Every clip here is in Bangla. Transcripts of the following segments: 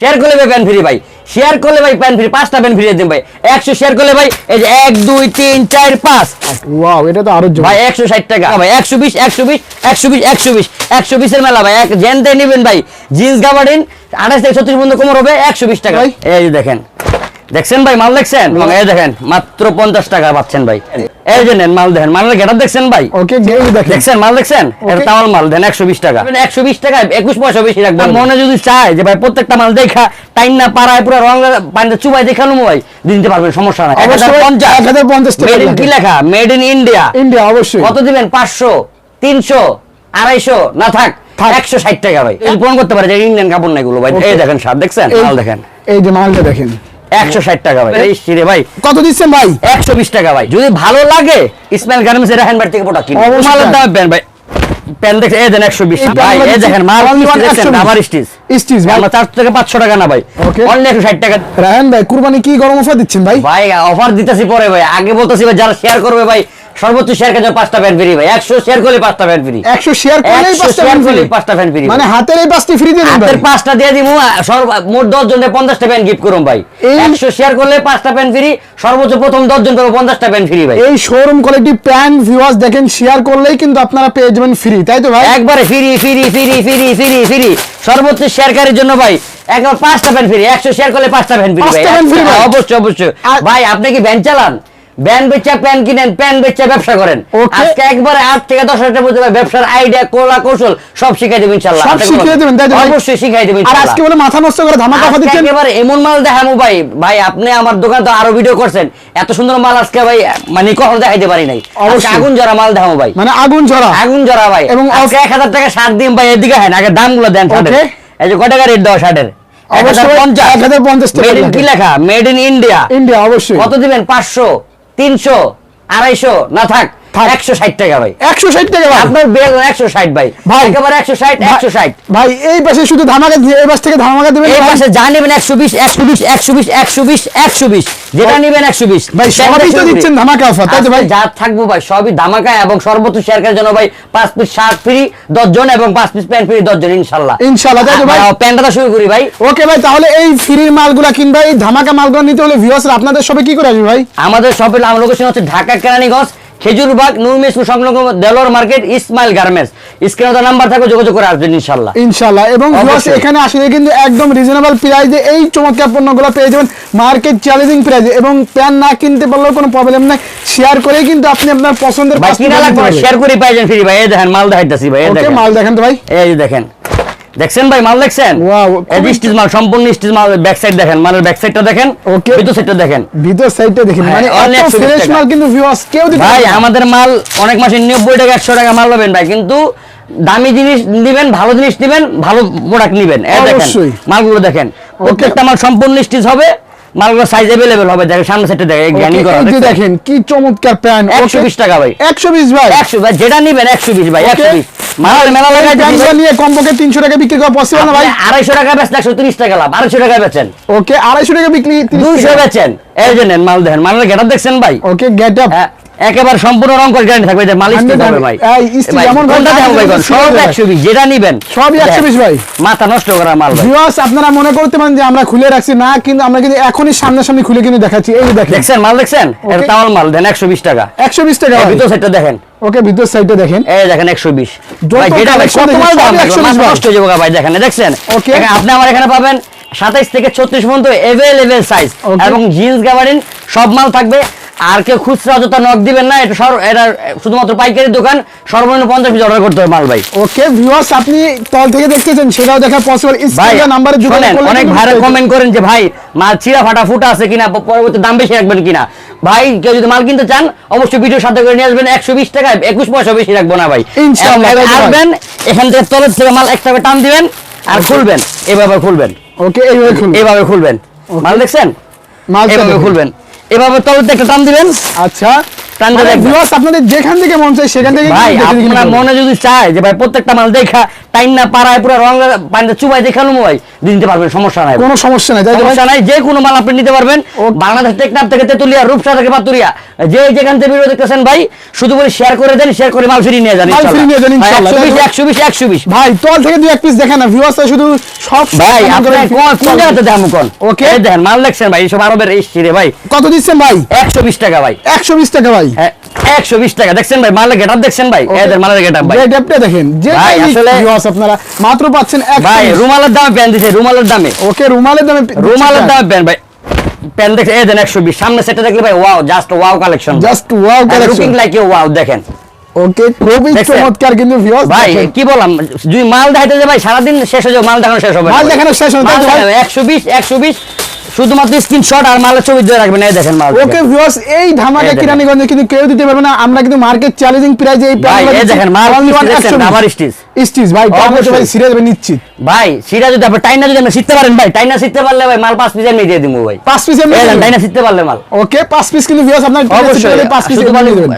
শেয়ার করলে ভাই প্যান ফ্রি ভাই। শেয়ার করলে ভাই প্যান ফ্রি পাঁচটা প্যান ফ্রি দিন ভাই। একশো শেয়ার করলে ভাই এই যে এক দুই তিন চার পাঁচ। ওয়াও এটা তো আরও ভাই একশো ষাট টাকা। ভাই একশো বিশ একশো বিশ একশো বিশ একশো বিশ একশো বিশের মেলা ভাই। এক জেনতে নেবেন ভাই। জিন্স গাবার্ডিন আঠাশ থেকে ছত্রিশ পর্যন্ত কোমর হবে একশো বিশ টাকা। ভাই। এই যে দেখেন। দেখছেন ভাই মাল দেখছেন? এই দেখেন মাত্র পঞ্চাশ টাকা পাচ্ছেন ভাই। এই যে নেন মাল দেখেন। মালের গেটার দেখছেন ভাই? ওকে গেউ দেখেন। দেখছেন মাল দেখছেন? এটা তামাল মাল দেন একশো বিশ টাকা। একশো বিশ টাকা একুশ পয়সা বেশি রাখবেন। মনে যদি চায় যে ভাই প্রত্যেকটা মাল দেখা টাইম না পাড়ায় পুরো রং পানিতে চুবাই দেখানো ভাই দিতে পারবেন সমস্যা নাই। কি লেখা? মেড ইন ইন্ডিয়া ইন্ডিয়া অবশ্যই। কত দিবেন? পাঁচশো তিনশো আড়াইশো? না থাক। একশো ষাট টাকা ভাই। প্রমাণ করতে পারে যে ইন্ডিয়ান কাপড় নাই গুলো ভাই। এই দেখেন সার দেখছেন? মাল দেখেন। এই যে মালটা দেখেন। একশো ষাট টাকা ভাই। ভাই। কত দিচ্ছেন ভাই? একশো বিশ টাকা ভাই। যদি ভালো লাগে ইসমাইল গার্মেন্টস থেকে প্রোডাক্ট। দাম ভাই। দেখে এই দেন একশো বিশ ভাই এই দেখেন মাল only one দেখছেন 120 আমার স্টিচ স্টিচ ভাই। আমার চার থেকে পাঁচশো টাকা না ভাই. অন্য একশো ষাট টাকা। ভাই কুরবানি কি গরম অফার দিচ্ছেন ভাই? ভাই অফার দিতেছি পরে ভাই। আগে বলতেছি ভাই যারা শেয়ার করবে ভাই সর্বোচ্চ শেয়ার কাছে পাঁচটা প্যান ফ্রি ভাই। একশো শেয়ার করলে পাঁচটা প্যান ফ্রি একশো শেয়ার 100 পাঁচটা ফ্যান free মানে হাতের এই পাঁচটি ফ্রি দিয়ে দেন হাতের পাঁচটা দিয়ে দিব মোট দশ জনের পঞ্চাশটা প্যান গিফট করুন ভাই। একশো শেয়ার করলে পাঁচটা প্যান ফ্রি সর্বোচ্চ প্রথম দশ জন পাবে পঞ্চাশটা প্যান ফ্রি ভাই। এই শোরুম কোয়ালিটি প্যান ভিউয়ার্স দেখেন শেয়ার করলেই কিন্তু আপনারা পেয়ে যাবেন ফ্রি তাই তো ভাই? একবারে free free free free free free সর্বোচ্চ শেয়ারকারীর জন্য ভাই একবার পাঁচটা প্যান ফ্রি একশো শেয়ার করলে পাঁচটা প্যান ফ্রি ভাই? অবশ্যই অবশ্যই। ভাই আপনি কি ভ্যান চালান? ভ্যান বেচা প্যান কিনেন প্যান বেচা ব্যবসা করেন। আজকে একবারে আট থেকে দশ হাজার মধ্যে ব্যবসার আইডিয়া কোলা কৌশল সব শিখাই দেবেন ইনশাল্লাহ সব শিখিয়ে দেবেন তাই তো ভাই? অবশ্যই শিখাই দেবেন আর আজকে বলে মাথা নষ্ট করে ধামাকা অফার দিচ্ছেন? একেবারে এমন মাল দেখামু ভাই ভাই আপনি আমার দোকান তো আরও ভিডিও করছেন এত সুন্দর মাল আজকে ভাই মানে কখনো দেখাইতে পারি নাই। আগুন জরা মাল দেখামু ভাই। মানে আগুন ঝরা আগুন জরা ভাই। এবং এবং অফ- এক হাজার টাকা শার্ট দিন ভাই এদিকে হেন আগে দামগুলো দেন এই যে টাকা রেট শার্টের অবশ্যই 1050 টাকা মেড ইন কি লেখা? মেড ইন ইন্ডিয়া ইন্ডিয়া অবশ্যই। কত দিবেন? পাঁচশো। তিনশো আড়াইশো না থাক। একশো ষাট টাকা ভাই। একশো ষাট টাকা ভাই। আপনার বেল একশো ষাট ভাই। ভাই। একেবারে একশো ষাট একশো ষাট। ভাই এই পাশে শুধু ধামাকা দিয়ে এই পাশ থেকে ধামাকা দিবেন এই পাশে যা নেবেন একশো বিশ একশো বিশ একশো বিশ একশো বিশ একশো বিশ। যেটা নেবেন একশো বিশ। ভাই সবই তো দিচ্ছেন ধামাকা অফার তাই তো ভাই? যা থাকব ভাই সবই ধামাকা এবং সর্বোচ্চ শেয়ার জন্য ভাই পাঁচ পিস শার্ট ফ্রি দশ জন এবং পাঁচ পিস প্যান্ট ফ্রি দশ জন ইনশাল্লাহ। ইনশাল্লাহ, তাই তো ভাই? প্যান্টটা শুরু করি ভাই। ওকে ভাই তাহলে এই ফ্রির মালগুলা কিনবা এই ধামাকা মালগুলো নিতে হলে ভিউয়ার্স আপনাদের সবে কি করে আসবে ভাই? আমাদের লোকেশন হচ্ছে ঢাকা কেরানীগঞ্জ। খেজুরবাগ স্কুল সংলগ্ন দেলোয়ার মার্কেট ইসমাইল গার্মেন্টস। স্ক্রিনে তো নাম্বার থাকবে যোগাযোগ করে আসবেন ইনশাল্লাহ। ইনশাল্লাহ এবং এখানে আসলে কিন্তু একদম রিজনেবল প্রাইসে এই চমৎকার পণ্যগুলো পেয়ে যাবেন। মার্কেট চ্যালেঞ্জিং প্রাইসে এবং প্যান না কিনতে পারলেও কোনো প্রবলেম নাই। শেয়ার করেই কিন্তু আপনি আপনার পছন্দের শেয়ার করে পাইছেন ফ্রি ভাই। এই দেখেন মাল দেখাইতেছি ভাই এই ওকে দেখেন। মাল দেখেন তো ভাই। এই দেখেন। দেখছেন ভাই মাল দেখছেন? ওয়াও স্টিচ মাল সম্পূর্ণ স্টিচ মাল ব্যাক সাইড দেখেন মালের ব্যাক সাইডটা দেখেন ওকে ভিতর সাইডটা দেখেন। ভিতর সাইডটা দেখেন হ্যাঁ, মানে অনেক ফ্রেশ মাল কিন্তু ভিউয়ার্স কেউ দিতে ভাই আমাদের মাল অনেক মাসে নব্বই টাকা একশো টাকা মাল পাবেন ভাই কিন্তু দামি জিনিস নিবেন ভালো জিনিস নিবেন ভালো প্রোডাক্ট নিবেন। দেখেন। মালগুলো দেখেন। প্রত্যেকটা মাল সম্পূর্ণ স্টিচ হবে। মালগুলো সাইজ अवेलेबल হবে দেখেন সামনে সেটে দেখেন জ্ঞানী করা আছে দেখেন কি চমৎকার প্যান্ট একশো বিশ টাকা ভাই। একশো বিশ ভাই। একশো ভাই যেটা নিবেন একশো বিশ ভাই Okay. একশো বিশ। মাল মেলা লাগাই নিয়ে কমপক্ষে তিনশো টাকা বিক্রি করা পসিবল না ভাই? আড়াইশো টাকা বেচেন একশো তিরিশ টাকা লাভ টাকা বেচেন। ওকে আড়াইশো টাকা বিক্রি দুইশো বেচেন। এই যে নেন মাল দেখেন মালের গেটা দেখছেন ভাই? ওকে গেট আপ হ্যাঁ, একেবারে সম্পূর্ণ রং করে গ্যারান্টি থাকবে যে মালিশ হবে ভাই এই যেমন ভাই কোনটা দেখাবো ভাই কোন? সব হবে। একশো বিশ যেটা নিবেন সবই 120 ভাই। মাথা নষ্ট করা মাল ভাই ভিউয়ার্স আপনারা মনে করতে পারেন যে আমরা খুলে রাখছি না কিন্তু আমরা কিন্তু এখনই সামনাসামনি খুলে কিন্তু দেখাচ্ছি এই দেখেন দেখছেন মাল দেখছেন এটা. তাওয়াল মাল দেন একশো বিশ টাকা একশো বিশ টাকা এই ভাই। ভিতর সেটটা দেখেন ওকে ভিতর সাইডটা দেখেন এই দেখেন একশো বিশ যত ভাই যেটা ভাই কত মাল দাম 120 মাথা ভাই। নষ্ট হয়ে যাবে ভাই দেখেন দেখছেন. এখানে আপনি আমার এখানে পাবেন সাতাইশ থেকে ছত্রিশ পর্যন্ত এভেলেবেল সাইজ এবং জিন্স গাবারিন সব মাল থাকবে। আর কেউ খুচরা অযথা নক দিবেন না। এটা সর এটা শুধুমাত্র পাইকারি দোকান। সর্বনিম্ন পঞ্চাশ পিস অর্ডার করতে হবে মাল ভাই। ওকে ভিউয়ার্স আপনি তল থেকে দেখতেছেন সেটাও দেখা পসিবল ভাই নাম্বারে যোগাযোগ শোনেন, অনেক ভাইরা কমেন্ট করেন যে ভাই মাল চিরা ফাটা ফুটা আছে কিনা? পরবর্তী দাম বেশি রাখবেন কিনা? ভাই কেউ যদি মাল কিনতে চান অবশ্যই ভিডিওর সাথে করে নিয়ে আসবেন। একশো বিশ টাকা একুশ পয়সা বেশি রাখব না ভাই। আসবেন এখান থেকে তলের থেকে মাল একটা টান দিবেন আর খুলবেন এভাবে খুলবেন। ওকে এইভাবে খুলবেন। এভাবে খুলবেন। মাল দেখছেন? মাল এভাবে খুলবেন। এভাবে তো একটা টান দিবেন। আচ্ছা। দিয়ে আপনাদের যেখান থেকে মন চাই সেখান থেকে ভাই আপনার। মনে যদি চায় যে ভাই প্রত্যেকটা মাল দেখা টাইম না পারায় পুরো রং পানিতে চুবাই দেখানো ভাই। দিতে পারবেন সমস্যা নাই। কোনো সমস্যা নাই সমস্যা নাই যে কোনো মাল আপনি নিতে পারবেন। বাংলাদেশ টেকনাফ থেকে তেতুলিয়া রূপসা থেকে পাতুরিয়া যে যেখান থেকে ভিডিও দেখতেছেন ভাই শুধু বলে শেয়ার করে দেন শেয়ার করে মাল ফিরিয়ে নিয়ে যান মাল ফিরিয়ে নিয়ে যান ইনশাআল্লাহ। একশো বিশ একশো বিশ একশো বিশ। ভাই তল থেকে দুই এক পিস দেখেন না ভিউয়ার্সরা শুধু সব ভাই আপনি কোন কোন জায়গাতে দাম কোন? ওকে। এই দেখেন মাল দেখছেন ভাই এইসব আরবের এসছি রে ভাই। কত দিচ্ছেন ভাই? একশো বিশ টাকা ভাই। একশো বিশ টাকা ভাই? হ্যাঁ, 120 just wow collection just wow like you দেখেন ওকে খুবই ভাই কি বললাম? যদি মাল দেখাইতে ভাই সারাদিন শেষ হয়ে যাবে মাল দেখানো শেষ হবে মাল দেখানো একশো বিশ 120 120 শুধুমাত্র স্ক্রিনশট আর মালের ছবি দিয়ে রাখবেন এই দেখেন মাল ওকে ভিউয়ার্স এই ধামাকা কিরানীগঞ্জে কিন্তু কেউ দিতে পারবে না। আমরা কিন্তু মার্কেট চ্যালেঞ্জিং প্রাইজে এই এই দেখেন, মাল one স্টিচ দেখছেন, 120 আবার স্টিচ। ভাই তো ভাই সিরিয়াস ভাই ভাই যদি আপনি টাইনা যদি আপনি শিখতে পারেন ভাই টাইনা শিখতে পারলে ভাই মাল পিস এমনি দিয়ে দিব ভাই। পিস? টাইনা শিখতে পারলে মাল। ওকে পাঁচ পিস কিন্তু ভিউয়ার্স আপনার অবশ্যই। পাঁচ পিস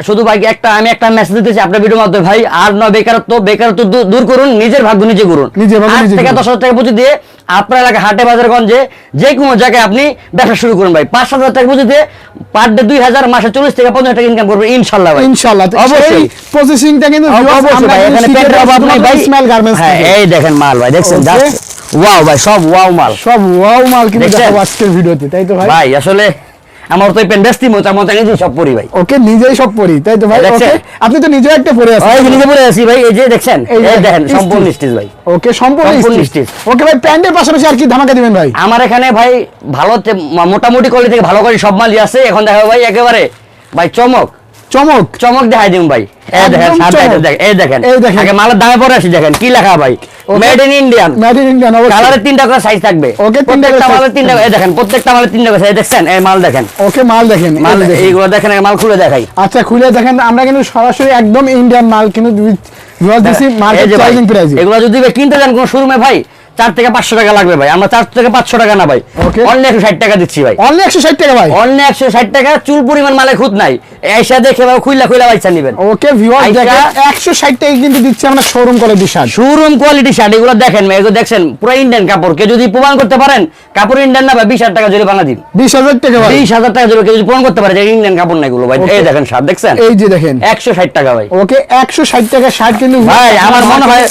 শুধু ভাই- একটা আমি একটা মেসেজ দিতেছি আপনার ভিডিওর মাধ্যমে ভাই আর নয় বেকারত্ব বেকারত্ব দূর- দূর করুন নিজের ভাগ্য নিজে করুন। নিজের ভাগ্য নিজে থেকে হাজার টাকা পুঁজি দিয়ে আপনার এলাকায় হাটে বাজারগঞ্জে যে কোনো জায়গায় আপনি ব্যবসা শুরু করুন ভাই। পাঁচ হাজার টাকা বুঝিতে পার ডে দুই হাজার মাসে চল্লিশ থেকে পঞ্চাশ টাকা ইনকাম করবে ইনশাল্লাহ ভাই। ইনশাল্লাহ অবশ্যই। প্রসেসিংটা কিন্তু কিন্তু হ্যাঁ থেকে। এই দেখেন মাল ভাই দেখছেন? ওয়াও ভাই সব ওয়াও মাল। সব ওয়াও মাল কিন্তু আজকের ভিডিওতে তাই তো ভাই? ভাই আসলে আমার তো প্যান্ট বেস্তি মতো আমার তো নিজেই সব পরি ভাই। ওকে নিজেই সব পড়ি। তাই তো ভাই? ওকে আপনি তো নিজেও একটা পড়ে আছেন। ওই নিজে পরে আছি ভাই এই যে দেখছেন? এই দেখেন সম্পূর্ণ স্টিচ ভাই। ওকে সম্পূর্ণ স্টিচ ওকে ভাই প্যান্টের পাশাপাশি আর কি ধামাকা দিবেন ভাই? আমার এখানে ভাই ভালো মোটামুটি কোয়ালিটি থেকে ভালো করে সব মালই আছে। এখন দেখো ভাই একেবারে ভাই চমক। চমক। চমক দেখাই ভাই। এই দেখেন একদম সাথে চমক। দেখেন এই দেখেন। এই দেখেন। আগে মালের দামে পরে আসি দেখেন কি লেখা ভাই? Made in Indian made in Indian কালারের তিনটা করে সাইজ থাকবে। Okay, প্রত্যেকটা মালের তিনটা এই দেখেন প্রত্যেকটা মালের তিনটা করে size দেখছেন? এই মাল দেখেন। ওকে মাল দেখেন মাল দেখেন। এইগুলো দেখেন এই মাল খুলে দেখাই। আচ্ছা খুলে দেখেন আমরা কিন্তু সরাসরি একদম ইন্ডিয়ান মাল কিন্তু ভিউয়ার্স দিছি মার্কেট যে ভাই, চ্যালেঞ্জিং এগুলো যদি কিনতে যান কোন শোরুমে ভাই চার থেকে পাঁচশো টাকা লাগবে ভাই। আমরা চার থেকে পাঁচশো টাকা না ভাই. অনলি একশো ষাট টাকা দিচ্ছি ভাই। অনলি 160 টাকা ভাই? অন্য একশো ষাট টাকা চুল পরিমাণ মালে খুদ নাই। এসে দেখে ভাই খুইলা খুইলা বাইচা নিবেন। ওকে ভিউয়ার্স আইসা- দেখেন 160 টাকা কিন্তু দিচ্ছে আমরা showroom quality shirt showroom quality shirt এগুলো দেখেন ভাই, এগুলো দেখছেন পুরো ইন্ডিয়ান কাপড়। কেউ যদি প্রমাণ করতে পারেন কাপড় ইন্ডিয়ান না ভাই বিশ হাজার টাকা জোরে বানা দিন। 20000 টাকা ভাই। বিশ হাজার টাকা জোরে কেউ যদি প্রমাণ করতে পারে যে ইন্ডিয়ান কাপড় না এগুলো ভাই। এই দেখেন শার্ট দেখছেন? এই যে দেখেন। একশো ষাট টাকা ভাই। ওকে 160 টাকা শার্ট কিন্তু ভাই আমার মনে হয়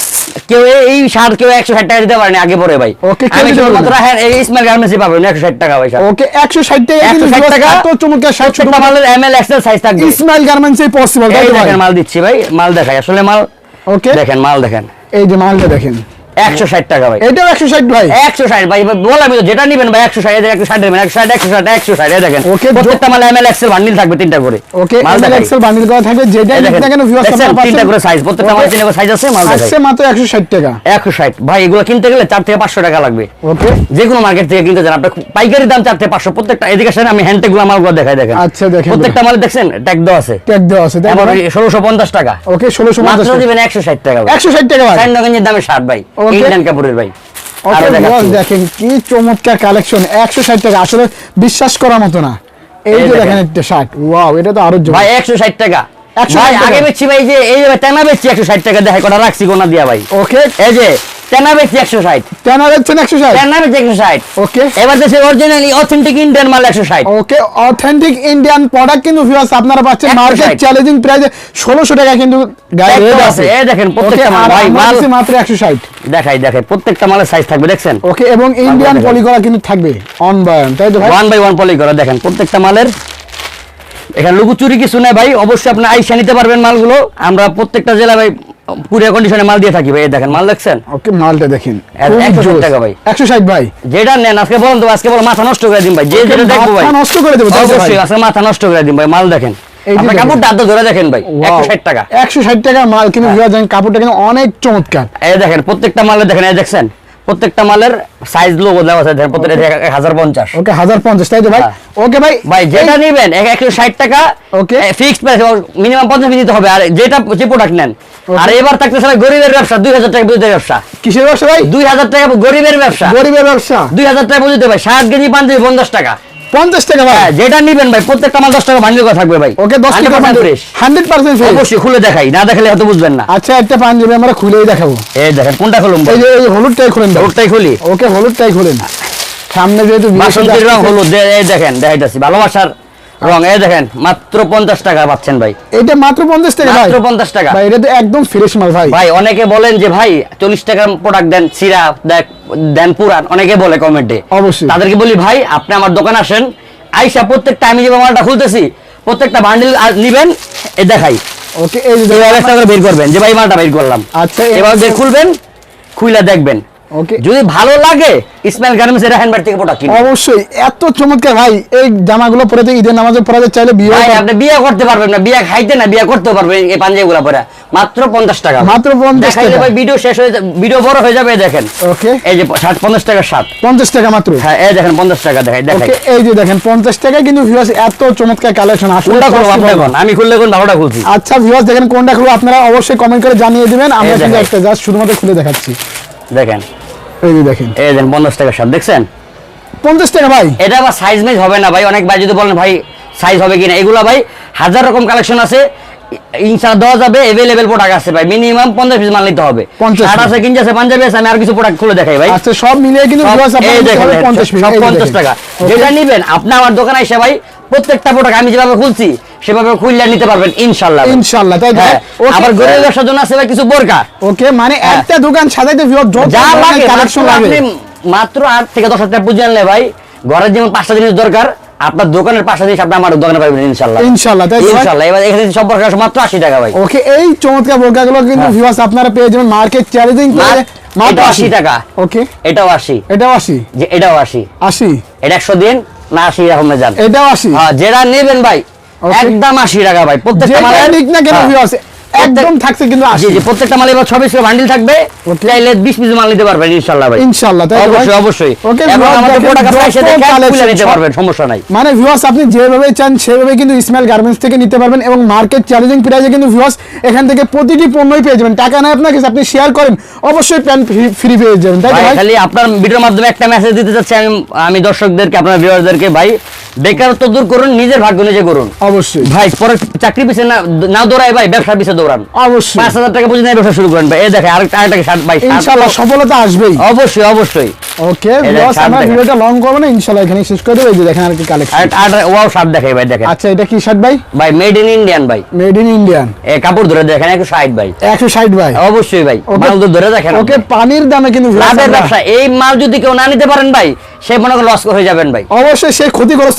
কেউ এই- শার্ট কেউ একশো ষাট টাকা দিতে পারেনি আগে পরে ভাই। ওকে আমি শুধুমাত্র হ্যাঁ এই স্মেল গার্মেন্টসই পাবেন একশো ষাট টাকা ভাই ওকে 160 টাকা কিন্তু 160 টাকা। তো চমৎকার 60 টাকা মালের এম এল এক্সেল সাইজ থাকবে। ইসমাইল গার্মেন্টস এই পসিবল ভাই? দেখেন মাল দিচ্ছি ভাই মাল দেখাই। আসলে মাল ওকে। দেখেন মাল দেখেন। এই যে মালটা দেখেন। একশো ষাট টাকা ভাই। এটাও 160 ভাই। একশো ষাট ভাই বললাম তো যেটা নিবেন ভাই একশো ষাট একশো ষাট দেবেন একশো ষাট একশো ষাট একশো ষাট দেখেন। Okay, প্রত্যেকটা মাল এম এক্সেল বান্ডিল থাকবে তিনটা করে। ওকে এমএল এক্সেল বান্ডিল করা থাকবে যেটা দেখেন, কেন ভিউয়ার্স আপনারা তিনটা করে সাইজ প্রত্যেকটা মাল তিনটা করে সাইজ আছে মাল আসছে দেখাই মাত্র 160 টাকা। একশো ষাট। ভাই এগুলো কিনতে গেলে চার থেকে পাঁচশো টাকা লাগবে। ওকে। যে কোনো মার্কেট থেকে কিনতে চান আপনার পাইকারি দাম চার থেকে পাঁচশো। প্রত্যেকটা এদিকে আসেন আমি হ্যান্ডটেকগুলো মালগুলো দেখাই দেখেন। আচ্ছা, দেখেন। প্রত্যেকটা মাল দেখছেন ট্যাগ দেওয়া আছে। ট্যাগ দেওয়া আছে ষোলোশো পঞ্চাশ টাকা। ওকে 1650 মাত্র দিবেন একশো ষাট টাকা ভাই 160 টাকা ভাই। সাইনগঞ্জের দামে শার্ট ভাই। Okay. ইন্ডিয়ান কাপড়ের ভাই। দেখেন কি চমৎকার কালেকশন 160 টাকা আসলে বিশ্বাস করার মতো না এই যে দেখেন। একটা শার্ট ওয়াও এটা তো আরও ভাই একশো ষাট টাকা 160 ভাই টাকা। আগে বেচছি ভাই যে এই যে বেচছি একশো ষাট টাকা দেখাই কটা রাখছি কোনা দিয়া ভাই। ওকে। এই যে তেনা বেচছি একশো ষাট। কেন যাচ্ছেন 160 তেনা বেচছি একশো ষাট। ওকে। এবার দেশে অরিজিনালি অথেন্টিক ইন্ডিয়ান মাল একশো ষাট। ওকে অথেন্টিক ইন্ডিয়ান প্রোডাক্ট কিন্তু ভিউয়ার্স আপনারা পাচ্ছেন। মার্কেট চ্যালেঞ্জিং প্রাইসে 1600 টাকা কিন্তু গায়ে Tag রেট দেওয়া আছে আছে, এই দেখেন, প্রত্যেকটা মাল, ভাই, মাল- দিচ্ছি মাত্র 160 দেখাই দেখাই প্রত্যেকটা মালের সাইজ থাকবে দেখছেন? ওকে এবং ইন্ডিয়ান দেখেন। পলি করা কিন্তু থাকবে অন বায়ন তাই তো ওয়ান বাই ওয়ান পলি করা দেখেন প্রত্যেকটা মালের এখানে লুকুচুরি কিছু নেই ভাই অবশ্যই আপনি আইসা নিতে পারবেন মালগুলো। আমরা প্রত্যেকটা জেলা ভাই কুরিয়ার কন্ডিশনে মাল দিয়ে থাকি ভাই দেখেন মাল দেখছেন? ওকে মালটা দেখেন। এর 160 টাকা ভাই। 160 ভাই। যেটা নেন আজকে বলুন তো আজকে বলো মাথা নষ্ট করে দিন ভাই যে যেটা দেখব ভাই। নষ্ট করে দেবো? অবশ্যই আজকে মাথা নষ্ট করে দিন ভাই মাল দেখেন। আপনার। কাপড়টা ধরে দেখেন ভাই Wow, একশো ষাট টাকা। 160 টাকার মাল কিন্তু ভিউয়ার জানেন কাপড়টা কিন্তু অনেক চমৎকার। এই দেখেন প্রত্যেকটা মালের দেখেন এই দেখছেন? প্রত্যেকটা মালের সাইজ লোগো দেওয়া আছে প্রত্যেকটা এক হাজার পঞ্চাশ। ওকে 1050 তাই তো ভাই? হ্যাঁ। ওকে ভাই। ভাই যেটা নিবেন একশো ষাট টাকা ওকে ফিক্সড প্রাইস মিনিমাম পঞ্চাশ দিতে হবে আর যেটা যে প্রোডাক্ট নেন। আর এবার থাকতেছে ভাই গরিবের ব্যবসা দুই হাজার টাকা বুঝতে ব্যবসা। কিসের ব্যবসা ভাই? দুই হাজার টাকা গরিবের ব্যবসা। গরিবের ব্যবসা। দুই হাজার টাকা বুঝতে ভাই ষাট কেজি পাঞ্জাবি পঞ্চাশ টাকা। পঞ্চাশ টাকা ভাই। হ্যাঁ যেটা নিবেন ভাই প্রত্যেকটা মাল দশ টাকা বান্ডিল করা থাকবে ভাই। ওকে দশ টাকা হান্ড্রেড পার্সেন্ট অবশ্যই খুলে দেখাই না দেখালে হয়তো বুঝবেন না। আচ্ছা একটা পাঞ্জাবি আমরা খুলেই দেখাবো। এই দেখেন কোনটা খুলুন এই যে হলুদটাই খুলেন রোডটাই খুলি। ওকে হলুদটাই খুলেন। সামনে যেহেতু বাসন্তীর রং হলুদ এই দেখেন দেখাইতাছি ভালোবাসার রং এই দেখেন মাত্র পঞ্চাশ টাকা পাচ্ছেন ভাই। এটা মাত্র পঞ্চাশ টাকা ভাই। মাত্র পঞ্চাশ টাকা। ভাই এটা তো একদম ফ্রেশ মাল ভাই। ভাই অনেকে বলেন যে ভাই চল্লিশ টাকার প্রোডাক্ট দেন সিরা দেখ দেন পুরান অনেকে বলে কমেন্টে অবশ্যই। তাদেরকে বলি ভাই আপনি আমার দোকান আসেন আইসা প্রত্যেকটা আমি যে মালটা খুলতেছি প্রত্যেকটা বান্ডিল নিবেন এ দেখাই। ওকে এই যে বের করবেন যে ভাই মালটা বের করলাম। আচ্ছা এবার যে খুলবেন খুইলা দেখবেন। ওকে যদি ভালো লাগে ইসমাইল গার্মেন্টস এর হ্যান্ডবার থেকে প্রোডাক্ট কিনবেন অবশ্যই এত চমৎকার ভাই এই জামাগুলো পরে তো ঈদের নামাজে পরে চাইলে বিয়ে ভাই আপনি বিয়ে করতে পারবেন না বিয়ে খাইতে না বিয়ে করতে পারবেন এই পাঞ্জাবি গুলা পরে। মাত্র পঞ্চাশ টাকা। মাত্র 50 দেখাইলে টাকা। ভাই ভিডিও শেষ হয়ে যাবে ভিডিও বড় হয়ে যাবে দেখেন। ওকে এই যে ষাট পঞ্চাশ টাকার সাত পঞ্চাশ টাকা মাত্র। হ্যাঁ এই দেখেন পঞ্চাশ টাকা দেখাই দেখাই। ওকে এই যে দেখেন পঞ্চাশ টাকা কিন্তু ভিউয়ার্স এত চমৎকার কালেকশন আসলে কোনটা খুলবো আপনি এখন আমি খুললে কোন ভালোটা খুলছি? আচ্ছা ভিউয়ার্স দেখেন কোনটা খুলবো আপনারা অবশ্যই কমেন্ট করে জানিয়ে দিবেন আমরা কিন্তু একটা জাস্ট শুধুমাত্র খুলে দেখাচ্ছি। দেখেন। এই যে দেখেন। এই দেখেন পঞ্চাশ সাত দেখছেন? পঞ্চাশ টাকা ভাই। এটা আবার সাইজ হবে না ভাই। অনেক ভাই যদি বলেন ভাই সাইজ হবে কিনা? এগুলা ভাই হাজার রকম কালেকশন আছে। ইনশাল্লাহ দেওয়া যাবে এভেলেবেল প্রোডাক্ট আছে ভাই। মিনিমাম পঞ্চাশ পিস মাল নিতে হবে। 50 শার্ট আছে কিনছে আছে পাঞ্জাবি আছে আমি আর কিছু প্রোডাক্ট খুলে দেখাই ভাই। আচ্ছা সব মিলিয়ে কিন্তু পঞ্চাশ টাকা। যেটা নিবেন আপনি আমার দোকানে এসে ভাই প্রত্যেকটা প্রোডাক্ট আমি যেভাবে খুলছি সেভাবে খুললে নিতে পারবেন ইনশাল্লাহ ভাই। ইনশাআল্লাহ, তাই? হ্যাঁ আবার গরিব ব্যবসার জন্য আছে কিছু বোরকা। ওকে মানে হ্যাঁ। একটা দোকান সাজাইতে যা লাগে কালেকশন লাগে। মাত্র আট থেকে দশ হাজার টাকা পুঁজি আনলে ভাই ঘরের যেমন পাঁচটা জিনিস দরকার আপনার দোকানের পাঁচটা জিনিস আপনি আমার দোকানে পাবেন ইনশাল্লাহ ইনশাআল্লাহ, তাই? ইনশাল্লাহ এবার এখানে সম্পর্ক আছে মাত্র আশি টাকা ভাই। ওকে এই চমৎকার বোরকাগুলো কিন্তু হ্যাঁ। ভিউয়ার্স আপনারা পেয়ে যাবেন মার্কেট চ্যালেঞ্জিং করে। মাত্র এটাও আশি। টাকা। ওকে এটাও আশি। এটাও আশি। যে এটাও আশি। আশি। এটা একশো দিন। না এরকম যান এটাও আশি? হ্যাঁ যেটা নেবেন ভাই Okay. একদম আশি টাকা ভাই। প্রত্যেকটা মালের নিক না কেন ভিউ ভিউয়ার্স একদম থাকছে কিন্তু জি জি প্রত্যেকটা মালে এবার ছবিশ বান্ডিল থাকবে. চাইলে বিশ পিস মাল নিতে পারবেন ইনশাল্লাহ ভাই। ইনশাআল্লাহ তাই অবশ্যই অবশ্যই। ওকে এবং আমাদের প্রোডাক্ট এসে দেখে নিতে পারবেন সমস্যা নাই। মানে ভিউয়ার্স আপনি যেভাবে চান সেভাবে কিন্তু ইসমাইল গার্মেন্টস থেকে নিতে পারবেন এবং মার্কেট চ্যালেঞ্জিং প্রাইসে কিন্তু ভিউয়ার্স এখান থেকে প্রতিটি পণ্যই পেয়ে যাবেন। টাকা নাই আপনার কাছে আপনি শেয়ার করেন অবশ্যই প্যান ফ্রি পেয়ে যাবেন তাই ভাই খালি আপনার ভিডিওর মাধ্যমে একটা মেসেজ দিতে চাচ্ছি আমি আমি দর্শকদেরকে আপনার ভিউয়ারদেরকে ভাই। বেকারত্ব দূর করুন নিজের ভাগ্য নিজে করুন অবশ্যই। ভাই পরে চাকরি পিছিয়ে না না দৌড়াই ভাই ব্যবসার পিছিয়ে দৌড়ান। অবশ্যই। পাঁচ হাজার টাকা পুঁজি নিয়ে ব্যবসা শুরু করেন। ভাই এই দেখে আরেকটা আরেকটা শার্ট ভাই ইনশাআল্লাহ সফলতা আসবেই। অবশ্যই অবশ্যই। ওকে ভিউয়ার্স আমরা ভিডিওটা লং করব না ইনশাআল্লাহ এখানে শেষ করে দেব। এই যে দেখেন আর কি কালেকশন আর আর ওয়াও শার্ট দেখাই ভাই দেখেন। আচ্ছা এটা কি শার্ট ভাই? ভাই মেড ইন ইন্ডিয়ান ভাই। মেড ইন ইন্ডিয়ান এ কাপড় ধরে দেখেন একটু ষাট ভাই। একশো ষাট ভাই। অবশ্যই ভাই। মাল তো ধরে দেখেন ওকে পানির দামে কিন্তু লাভের ব্যবসা এই মাল যদি কেউ না নিতে পারেন ভাই সে মনে করে লস হয়ে যাবেন ভাই। অবশ্যই সে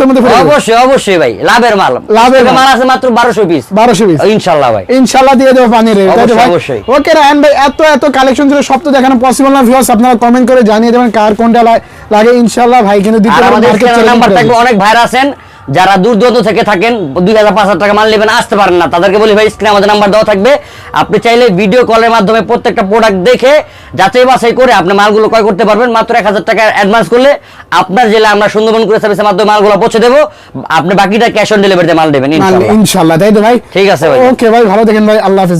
ক্ষতিগ্রস্তের মধ্যে অবশ্যই অবশ্যই ভাই লাভের মাল। লাভের লাভের মাল। মাল আছে মাত্র বারোশো পিস বারোশো পিস ইনশাল্লাহ ভাই। ইনশাল্লাহ দিয়ে দেবো পানির অবশ্যই, ওকে রায়ন ভাই এত এত কালেকশন ছিল সব তো দেখানো পসিবল না ভিউয়ার্স আপনারা কমেন্ট করে জানিয়ে দেবেন কার কোনটা লাগে। ইনশাল্লাহ ভাই কিন্তু দিতে আর পারবেন নাম্বার থাকবে অনেক ভাইরা আছেন। যারা দূর দূরান্ত থেকে থাকেন দুই হাজার পাঁচ হাজার টাকা মাল নেবেন আসতে পারেন না। তাদেরকে বলি ভাই স্ক্রিনে আমাদের নাম্বার দেওয়া থাকবে। আপনি চাইলে ভিডিও কলের মাধ্যমে প্রত্যেকটা প্রোডাক্ট দেখে যাচাই বাছাই করে আপনি মালগুলো ক্রয় করতে পারবেন। মাত্র এক হাজার টাকা অ্যাডভান্স করলে আপনার জেলে আমরা সুন্দরবন করে সার্ভিসের মাধ্যমে মালগুলো পৌঁছে দেবো। আপনি বাকিটা ক্যাশ অন ডেলিভারিতে মাল দেবেন ইনশাল্লাহ। তাই তো ভাই? ঠিক আছে ভাই। ওকে ভাই ভালো দেখেন ভাই আল্লাহ হাফিজ।